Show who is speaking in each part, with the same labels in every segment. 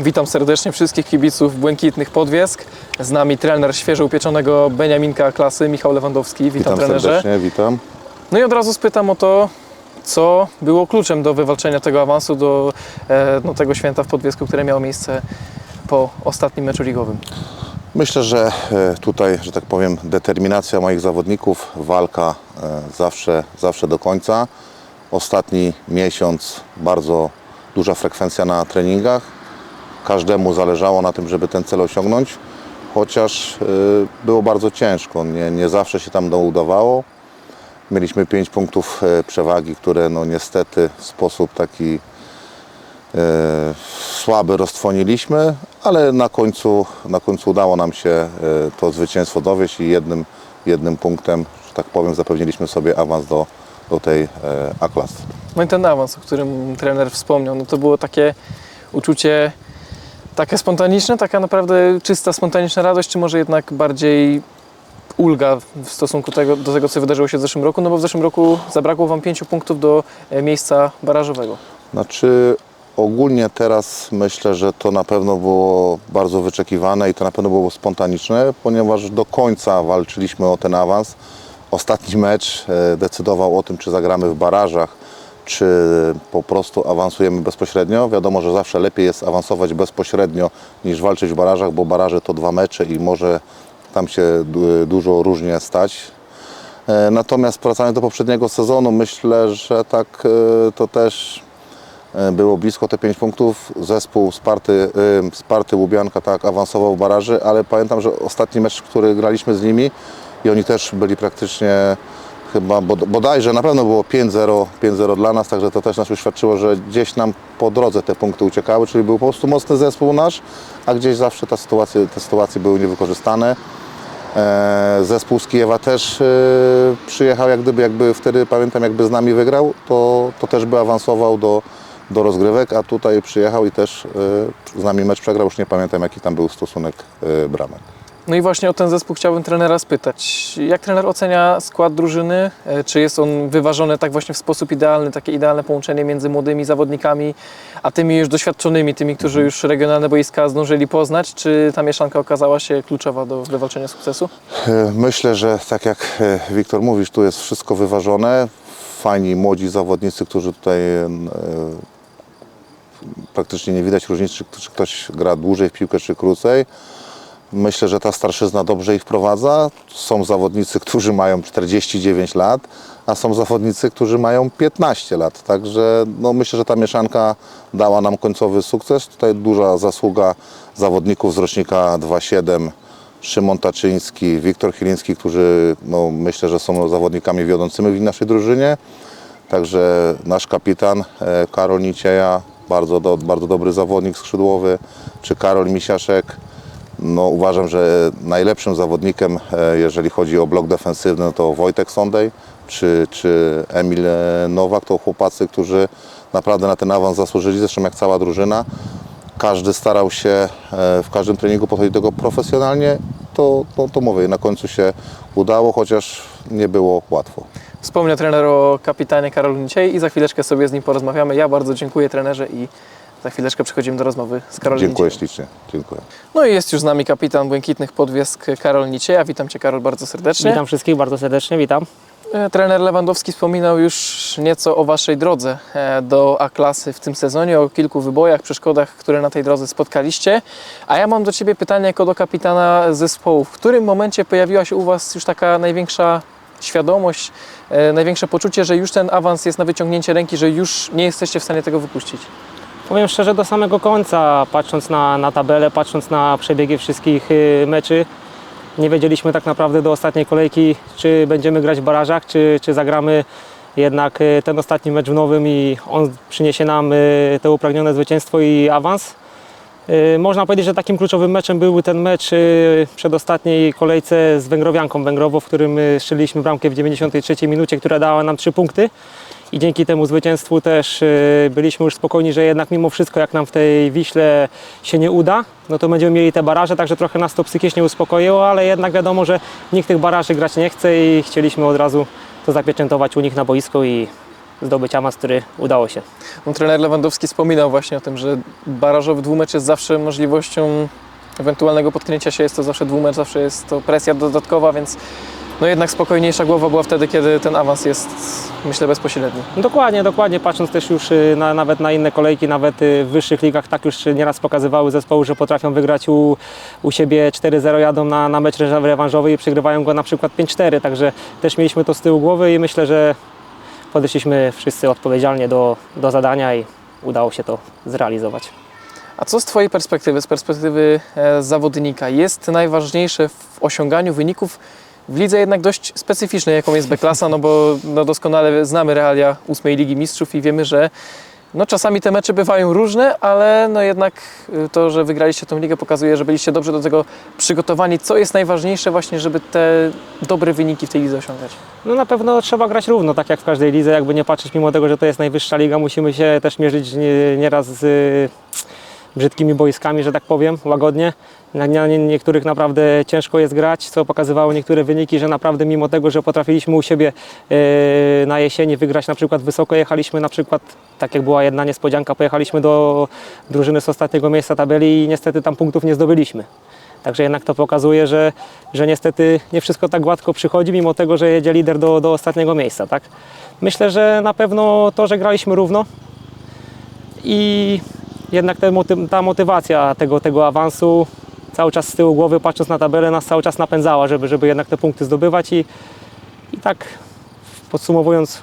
Speaker 1: Witam serdecznie wszystkich kibiców Błękitnych Podwiesk. Z nami trener świeżo upieczonego Beniaminka klasy, Michał Lewandowski. Witam,
Speaker 2: Witam
Speaker 1: trenerze.
Speaker 2: serdecznie, witam.
Speaker 1: No i od razu spytam o to, co było kluczem do wywalczenia tego awansu do e, no, tego święta w Podwiesku, które miało miejsce po ostatnim meczu ligowym.
Speaker 2: Myślę, że e, tutaj, że tak powiem, determinacja moich zawodników, walka e, zawsze, zawsze do końca. Ostatni miesiąc bardzo duża frekwencja na treningach. Każdemu zależało na tym, żeby ten cel osiągnąć, chociaż e, było bardzo ciężko. Nie, nie zawsze się tam udawało. Mieliśmy 5 punktów e, przewagi, które no niestety w sposób taki e, słaby roztwoniliśmy, ale na końcu, na końcu udało nam się e, to zwycięstwo dowieść i jednym, jednym punktem, że tak powiem, zapewniliśmy sobie awans do, do tej A-klasy.
Speaker 1: No i ten awans, o którym trener wspomniał, no to było takie uczucie takie spontaniczne, taka naprawdę czysta, spontaniczna radość, czy może jednak bardziej ulga w stosunku tego, do tego, co wydarzyło się w zeszłym roku? No bo w zeszłym roku zabrakło Wam pięciu punktów do e, miejsca barażowego.
Speaker 2: Znaczy ogólnie teraz myślę, że to na pewno było bardzo wyczekiwane i to na pewno było spontaniczne, ponieważ do końca walczyliśmy o ten awans. Ostatni mecz e, decydował o tym, czy zagramy w barażach, czy po prostu awansujemy bezpośrednio. Wiadomo, że zawsze lepiej jest awansować bezpośrednio niż walczyć w barażach, bo baraże to dwa mecze i może tam się du- dużo różnie stać. E, Natomiast wracając do poprzedniego sezonu, myślę, że tak e, to też e, było blisko te 5 punktów. Zespół Sparty, Sparty Łubianka tak awansował w baraży, ale pamiętam, że ostatni mecz, który graliśmy z nimi i oni też byli praktycznie chyba bod- bodajże na pewno było 5-0, 5-0 dla nas, także to też nas uświadczyło, że gdzieś nam po drodze te punkty uciekały, czyli był po prostu mocny zespół nasz, a gdzieś zawsze ta sytuacje, te sytuacje były niewykorzystane. E, Zespół z Kijewa też e, przyjechał, jak gdyby, jakby wtedy pamiętam, jakby z nami wygrał, to, to też by awansował do, do rozgrywek, a tutaj przyjechał i też e, z nami mecz przegrał, już nie pamiętam jaki tam był stosunek bramek.
Speaker 1: No i właśnie o ten zespół chciałbym trenera spytać. Jak trener ocenia skład drużyny? E, Czy jest on wyważony tak właśnie w sposób idealny, takie idealne połączenie między młodymi zawodnikami, a tymi już doświadczonymi, tymi, którzy już regionalne boiska zdążyli poznać? Czy ta mieszanka okazała się kluczowa do wywalczenia sukcesu?
Speaker 2: E, Myślę, że tak jak e, Wiktor mówisz, tu jest wszystko wyważone. Fajni młodzi zawodnicy, którzy tutaj praktycznie nie widać różnicy, czy ktoś gra dłużej w piłkę, czy krócej. Myślę, że ta starszyzna dobrze ich wprowadza. Są zawodnicy, którzy mają 49 lat, a są zawodnicy, którzy mają 15 lat. Także no, myślę, że ta mieszanka dała nam końcowy sukces. Tutaj duża zasługa zawodników z rocznika 2.7. Szymon Taczyński, Wiktor Chiliński, którzy no, myślę, że są zawodnikami wiodącymi w naszej drużynie. Także nasz kapitan e, Karol Nicieja, bardzo, do, bardzo dobry zawodnik skrzydłowy, czy Karol Misiaszek. No, uważam, że najlepszym zawodnikiem, e, jeżeli chodzi o blok defensywny, to Wojtek Sondej czy, czy Emil e, Nowak. To chłopacy, którzy naprawdę na ten awans zasłużyli, zresztą jak cała drużyna. Każdy starał się e, w każdym treningu podchodzić do tego profesjonalnie. To, to, to mówię, na końcu się udało, chociaż nie było łatwo.
Speaker 1: Wspomniał trener o kapitanie Karolu Niciej i za chwileczkę sobie z nim porozmawiamy. Ja bardzo dziękuję trenerze i za chwileczkę przechodzimy do rozmowy z Karolem
Speaker 2: Dziękuję ślicznie. Dziękuję.
Speaker 1: No i jest już z nami kapitan Błękitnych Podwiesk Karol Nicieja. Witam Cię Karol bardzo serdecznie.
Speaker 3: Witam wszystkich bardzo serdecznie, witam.
Speaker 1: E, Trener Lewandowski wspominał już nieco o Waszej drodze e, do A-klasy w tym sezonie, o kilku wybojach, przeszkodach, które na tej drodze spotkaliście. A ja mam do Ciebie pytanie jako do kapitana zespołu. W którym momencie pojawiła się u Was już taka największa świadomość, e, największe poczucie, że już ten awans jest na wyciągnięcie ręki, że już nie jesteście w stanie tego wypuścić?
Speaker 3: Powiem szczerze, do samego końca, patrząc na, na tabelę, patrząc na przebiegi wszystkich y, meczy, nie wiedzieliśmy tak naprawdę do ostatniej kolejki, czy będziemy grać w barażach, czy, czy zagramy jednak y, ten ostatni mecz w nowym i on przyniesie nam y, to upragnione zwycięstwo i awans. Można powiedzieć, że takim kluczowym meczem był ten mecz przedostatniej kolejce z Węgrowianką Węgrowo, w którym strzeliliśmy bramkę w 93 minucie, która dała nam 3 punkty. I dzięki temu zwycięstwu też y, byliśmy już spokojni, że jednak mimo wszystko, jak nam w tej Wiśle się nie uda, no to będziemy mieli te baraże, także trochę nas to psychicznie uspokoiło, ale jednak wiadomo, że nikt tych baraży grać nie chce i chcieliśmy od razu to zapieczętować u nich na boisku i zdobyć awans, który udało się.
Speaker 1: No, trener Lewandowski wspominał właśnie o tym, że barażowy dwumecz jest zawsze możliwością ewentualnego potknięcia się, jest to zawsze dwumecz, zawsze jest to presja dodatkowa, więc no jednak spokojniejsza głowa była wtedy, kiedy ten awans jest, myślę, bezpośredni.
Speaker 3: Dokładnie, dokładnie, patrząc też już y, na, nawet na inne kolejki, nawet y, w wyższych ligach, tak już nieraz pokazywały zespoły, że potrafią wygrać u, u siebie 4-0, jadą na, na mecz rewanżowy i przegrywają go na przykład 5-4, także też mieliśmy to z tyłu głowy i myślę, że podeszliśmy wszyscy odpowiedzialnie do, do zadania i udało się to zrealizować.
Speaker 1: A co z Twojej perspektywy, z perspektywy e, zawodnika, jest najważniejsze w osiąganiu wyników w lidze jednak dość specyficznej, jaką jest B-klasa, no bo no doskonale znamy realia ósmej Ligi Mistrzów i wiemy, że no czasami te mecze bywają różne, ale no jednak y, to, że wygraliście tą ligę pokazuje, że byliście dobrze do tego przygotowani. Co jest najważniejsze właśnie, żeby te dobre wyniki w tej lidze osiągać?
Speaker 3: No na pewno trzeba grać równo, tak jak w każdej lidze, jakby nie patrzeć, mimo tego, że to jest najwyższa liga, musimy się też mierzyć nie- nieraz z y, brzydkimi boiskami, że tak powiem, łagodnie. Na, na nie- niektórych naprawdę ciężko jest grać, co pokazywały niektóre wyniki, że naprawdę mimo tego, że potrafiliśmy u siebie y, na jesieni wygrać na przykład wysoko, jechaliśmy na przykład, tak jak była jedna niespodzianka, pojechaliśmy do drużyny z ostatniego miejsca tabeli i niestety tam punktów nie zdobyliśmy. Także jednak to pokazuje, że, że niestety nie wszystko tak gładko przychodzi, mimo tego, że jedzie lider do, do ostatniego miejsca. Tak? Myślę, że na pewno to, że graliśmy równo i jednak te ta motywacja tego, tego awansu cały czas z tyłu głowy, patrząc na tabelę, nas cały czas napędzała, żeby, żeby jednak te punkty zdobywać i, i tak podsumowując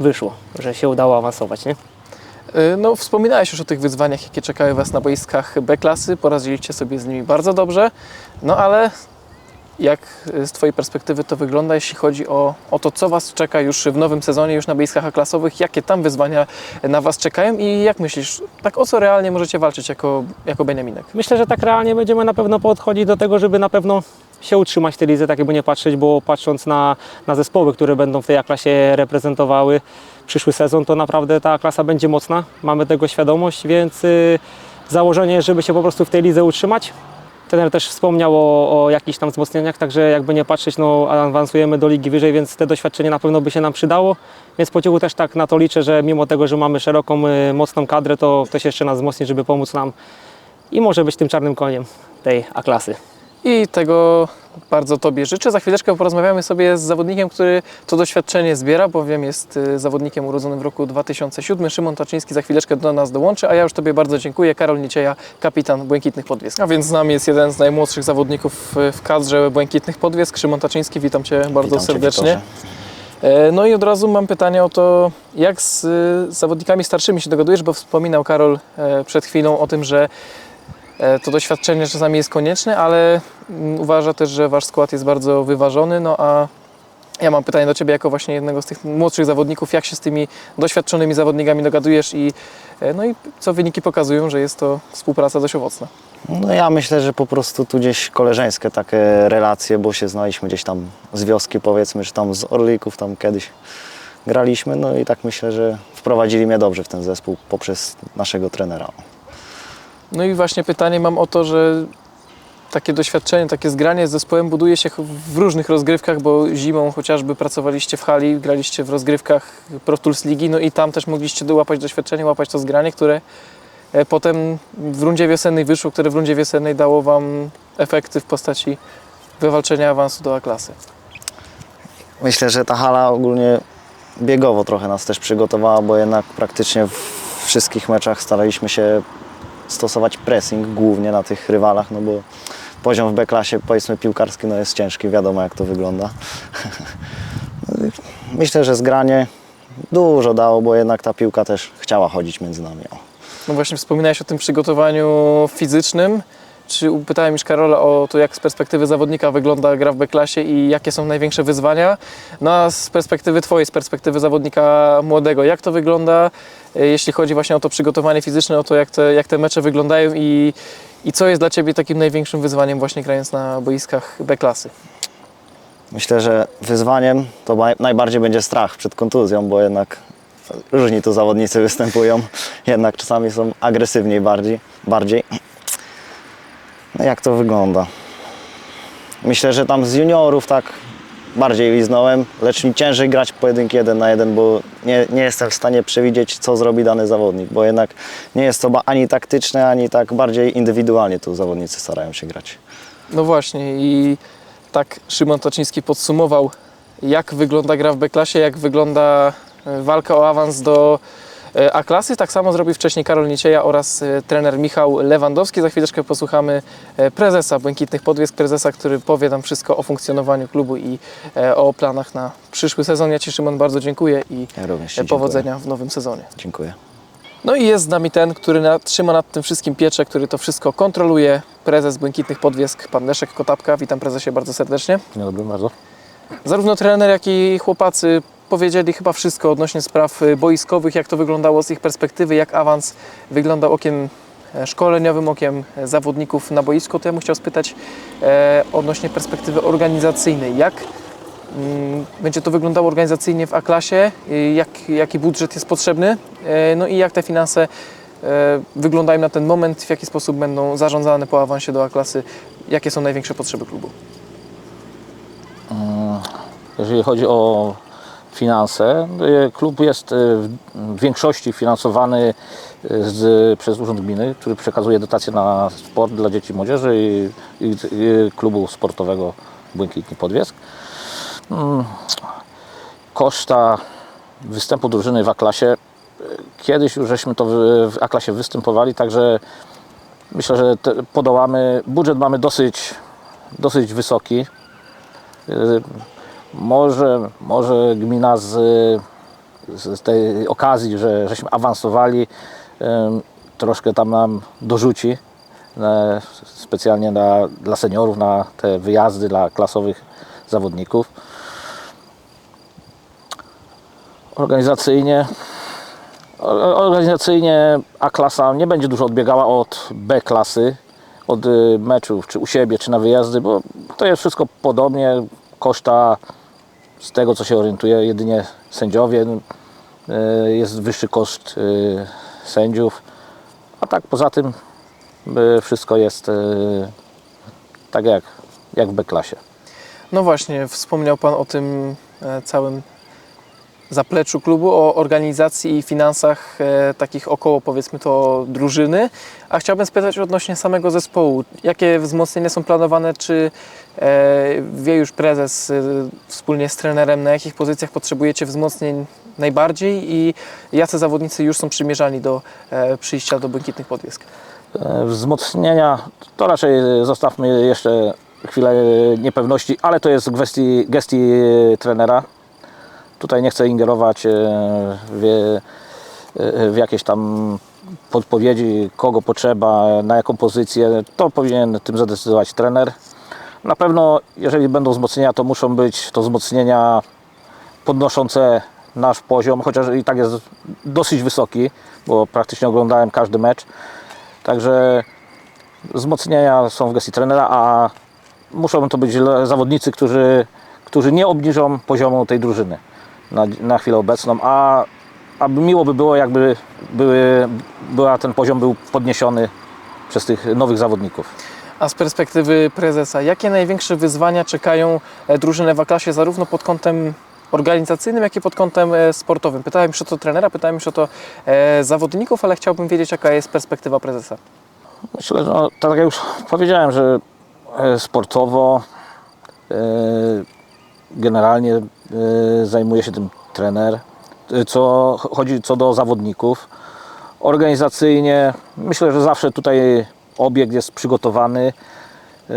Speaker 3: wyszło, że się udało awansować. Nie?
Speaker 1: Y, No, wspominałeś już o tych wyzwaniach, jakie czekają Was na boiskach B-klasy, poradziliście sobie z nimi bardzo dobrze, no ale jak z Twojej perspektywy to wygląda, jeśli chodzi o, o to, co Was czeka już w nowym sezonie, już na boiskach A-klasowych, jakie tam wyzwania na Was czekają i jak myślisz, tak o co realnie możecie walczyć jako, jako Beniaminek?
Speaker 3: Myślę, że tak realnie będziemy na pewno podchodzić do tego, żeby na pewno się utrzymać w tej lidze, tak jakby nie patrzeć, bo patrząc na, na zespoły, które będą w tej A-klasie reprezentowały przyszły sezon, to naprawdę ta klasa będzie mocna. Mamy tego świadomość, więc y, założenie, żeby się po prostu w tej lidze utrzymać. Trener też wspomniał o, o jakichś tam wzmocnieniach, także jakby nie patrzeć, no awansujemy do ligi wyżej, więc te doświadczenie na pewno by się nam przydało. Więc po cichu też tak na to liczę, że mimo tego, że mamy szeroką, y, mocną kadrę, to ktoś jeszcze nas wzmocni, żeby pomóc nam i może być tym czarnym koniem tej A-klasy.
Speaker 1: I tego bardzo Tobie życzę. Za chwileczkę porozmawiamy sobie z zawodnikiem, który to doświadczenie zbiera, bowiem jest y, zawodnikiem urodzonym w roku 2007. Szymon Taczyński za chwileczkę do nas dołączy, a ja już Tobie bardzo dziękuję. Karol Nicieja, kapitan Błękitnych Podwiesk. A więc z nami jest jeden z najmłodszych zawodników y, w kadrze Błękitnych Podwiesk. Szymon Taczyński, witam Cię bardzo
Speaker 4: Witam cię,
Speaker 1: serdecznie.
Speaker 4: Wiktorze.
Speaker 1: E, No i od razu mam pytanie o to, jak z y, zawodnikami starszymi się dogadujesz, bo wspominał Karol e, przed chwilą o tym, że to doświadczenie czasami jest konieczne, ale mm, uważa też, że wasz skład jest bardzo wyważony, no a ja mam pytanie do Ciebie jako właśnie jednego z tych młodszych zawodników, jak się z tymi doświadczonymi zawodnikami dogadujesz i, e, no i co wyniki pokazują, że jest to współpraca dość owocna.
Speaker 4: No ja myślę, że po prostu tu gdzieś koleżeńskie takie relacje, bo się znaliśmy gdzieś tam z wioski powiedzmy, że tam z Orlików tam kiedyś graliśmy, no i tak myślę, że wprowadzili mnie dobrze w ten zespół poprzez naszego trenera.
Speaker 1: No i właśnie pytanie mam o to, że takie doświadczenie, takie zgranie z zespołem buduje się w różnych rozgrywkach, bo zimą chociażby pracowaliście w hali, graliście w rozgrywkach Pro Tools Ligi, no i tam też mogliście dołapać doświadczenie, łapać to zgranie, które e, potem w rundzie wiosennej wyszło, które w rundzie wiosennej dało Wam efekty w postaci wywalczenia awansu do A-klasy.
Speaker 4: Myślę, że ta hala ogólnie biegowo trochę nas też przygotowała, bo jednak praktycznie w wszystkich meczach staraliśmy się stosować pressing głównie na tych rywalach, no bo poziom w B-klasie powiedzmy piłkarski no jest ciężki, wiadomo jak to wygląda. Myślę, że zgranie dużo dało, bo jednak ta piłka też chciała chodzić między nami.
Speaker 1: No właśnie wspominałeś o tym przygotowaniu fizycznym. Czy pytałem już Karola o to, jak z perspektywy zawodnika wygląda gra w B-klasie i jakie są największe wyzwania. No a z perspektywy Twojej, z perspektywy zawodnika młodego, jak to wygląda, e, jeśli chodzi właśnie o to przygotowanie fizyczne, o to, jak te, jak te mecze wyglądają i, i co jest dla Ciebie takim największym wyzwaniem właśnie grając na boiskach B-klasy?
Speaker 4: Myślę, że wyzwaniem to ba- najbardziej będzie strach przed kontuzją, bo jednak różni tu zawodnicy występują, jednak czasami są agresywniej bardziej. bardziej. No jak to wygląda? Myślę, że tam z juniorów tak bardziej liznąłem, lecz mi ciężej grać pojedynki jeden na jeden, bo nie, nie jestem w stanie przewidzieć, co zrobi dany zawodnik, bo jednak nie jest to ani taktyczne, ani tak bardziej indywidualnie tu zawodnicy starają się grać.
Speaker 1: No właśnie i tak Szymon Toczyński podsumował, jak wygląda gra w B-klasie, jak wygląda e, walka o awans do e, A-klasy. Tak samo zrobił wcześniej Karol Nicieja oraz e, trener Michał Lewandowski. Za chwileczkę posłuchamy e, prezesa Błękitnych Podwiesk, prezesa, który powie nam wszystko o funkcjonowaniu klubu i o planach na przyszły sezon. Ja Ci Szymon bardzo dziękuję i
Speaker 4: Ja
Speaker 1: powodzenia w nowym sezonie.
Speaker 4: Dziękuję.
Speaker 1: No i jest z nami ten, który trzyma nad tym wszystkim pieczę, który to wszystko kontroluje, prezes Błękitnych Podwiesk, pan Leszek Kotapka. Witam prezesie bardzo serdecznie.
Speaker 5: Dzień dobry bardzo.
Speaker 1: Zarówno trener, jak i chłopacy powiedzieli chyba wszystko odnośnie spraw y, boiskowych, jak to wyglądało z ich perspektywy, jak awans wyglądał okiem e, szkoleniowym, okiem e, zawodników na boisko. To ja bym chciał spytać e, odnośnie perspektywy organizacyjnej. Jak mm, będzie to wyglądało organizacyjnie w A-klasie? Y, Jak, jaki budżet jest potrzebny? No i jak te finanse wyglądają na ten moment? W jaki sposób będą zarządzane po awansie do A-klasy? Jakie są największe potrzeby klubu?
Speaker 5: Jeżeli chodzi o finanse, y, klub jest y, w większości finansowany y, z, przez Urząd Gminy, który przekazuje dotacje na sport dla dzieci i młodzieży i, i, i klubu sportowego Błękitni Podwiesk. Mm, Koszta występu drużyny w A-klasie. Kiedyś już żeśmy to w, A-klasie występowali, także myślę, że podołamy. Budżet mamy dosyć, dosyć wysoki. Może, może gmina z, z tej okazji, że żeśmy awansowali, troszkę tam nam dorzuci e, specjalnie dla, dla seniorów na te wyjazdy dla klasowych zawodników. Organizacyjnie organizacyjnie A klasa nie będzie dużo odbiegała od B klasy, od y, meczów, czy u siebie, czy na wyjazdy, bo to jest wszystko podobnie. Koszta z tego, co się orientuje, jedynie sędziowie. y, Jest wyższy koszt y, sędziów, a tak poza tym y, wszystko jest tak jak, jak w B-klasie.
Speaker 1: No właśnie, wspomniał Pan o tym e, całym zapleczu klubu, o organizacji i finansach e, takich około powiedzmy to drużyny, a chciałbym spytać odnośnie samego zespołu. Jakie wzmocnienia są planowane, czy e, wie już prezes e, wspólnie z trenerem, na jakich pozycjach potrzebujecie wzmocnień najbardziej i jacy zawodnicy już są przymierzani do e, przyjścia do Błękitnych Podwiesk?
Speaker 5: E, Wzmocnienia to raczej zostawmy jeszcze chwilę niepewności, ale to jest w gestii, gestii trenera. Tutaj nie chcę ingerować e, w, e, w jakieś tam podpowiedzi, kogo potrzeba, na jaką pozycję. To powinien tym zadecydować trener. Na pewno, jeżeli będą wzmocnienia, to muszą być to wzmocnienia podnoszące nasz poziom, chociaż i tak jest dosyć wysoki, bo praktycznie oglądałem każdy mecz. Także wzmocnienia są w gestii trenera, a muszą to być zawodnicy, którzy, którzy nie obniżą poziomu tej drużyny na, na chwilę obecną, a, a miło by było, jakby były, była, ten poziom był podniesiony przez tych nowych zawodników.
Speaker 1: A z perspektywy prezesa, jakie największe wyzwania czekają e, drużynę w A-klasie zarówno pod kątem organizacyjnym, jak i pod kątem e, sportowym? Pytałem już o to trenera, pytałem już o to e, zawodników, ale chciałbym wiedzieć, jaka jest perspektywa prezesa.
Speaker 5: Myślę, że no, tak jak już powiedziałem, że sportowo generalnie zajmuje się tym trener. E, Co chodzi co do zawodników, organizacyjnie myślę, że zawsze tutaj obiekt jest przygotowany. E,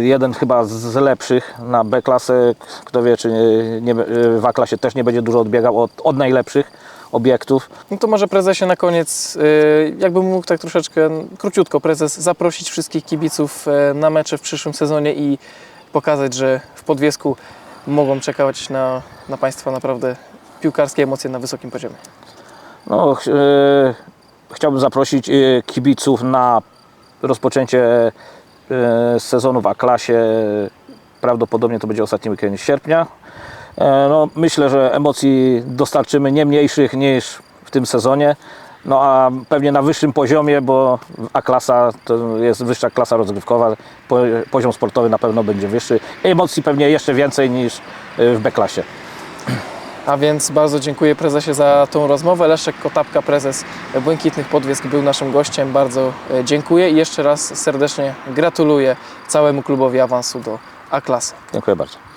Speaker 5: Jeden chyba z lepszych na B-klasę, kto wie, czy nie, w A-klasie też nie będzie dużo odbiegał od, od najlepszych obiektów.
Speaker 1: No to może prezesie na koniec, jakbym mógł tak troszeczkę króciutko prezes zaprosić wszystkich kibiców na mecze w przyszłym sezonie i pokazać, że w Podwiesku mogą czekać na, na Państwa naprawdę piłkarskie emocje na wysokim poziomie.
Speaker 5: No, ch- e, chciałbym zaprosić e, kibiców na rozpoczęcie e, sezonu w A-klasie. Prawdopodobnie to będzie ostatni weekend sierpnia. E, no, myślę, że emocji dostarczymy nie mniejszych niż w tym sezonie. No a pewnie na wyższym poziomie, bo A-klasa to jest wyższa klasa rozgrywkowa, po, poziom sportowy na pewno będzie wyższy. Emocji pewnie jeszcze więcej niż y, w B-klasie.
Speaker 1: A więc bardzo dziękuję prezesie za tą rozmowę. Leszek Kotapka, prezes Błękitnych Podwiesk był naszym gościem. Bardzo e, dziękuję i jeszcze raz serdecznie gratuluję całemu klubowi awansu do A-klasy.
Speaker 5: Dziękuję bardzo.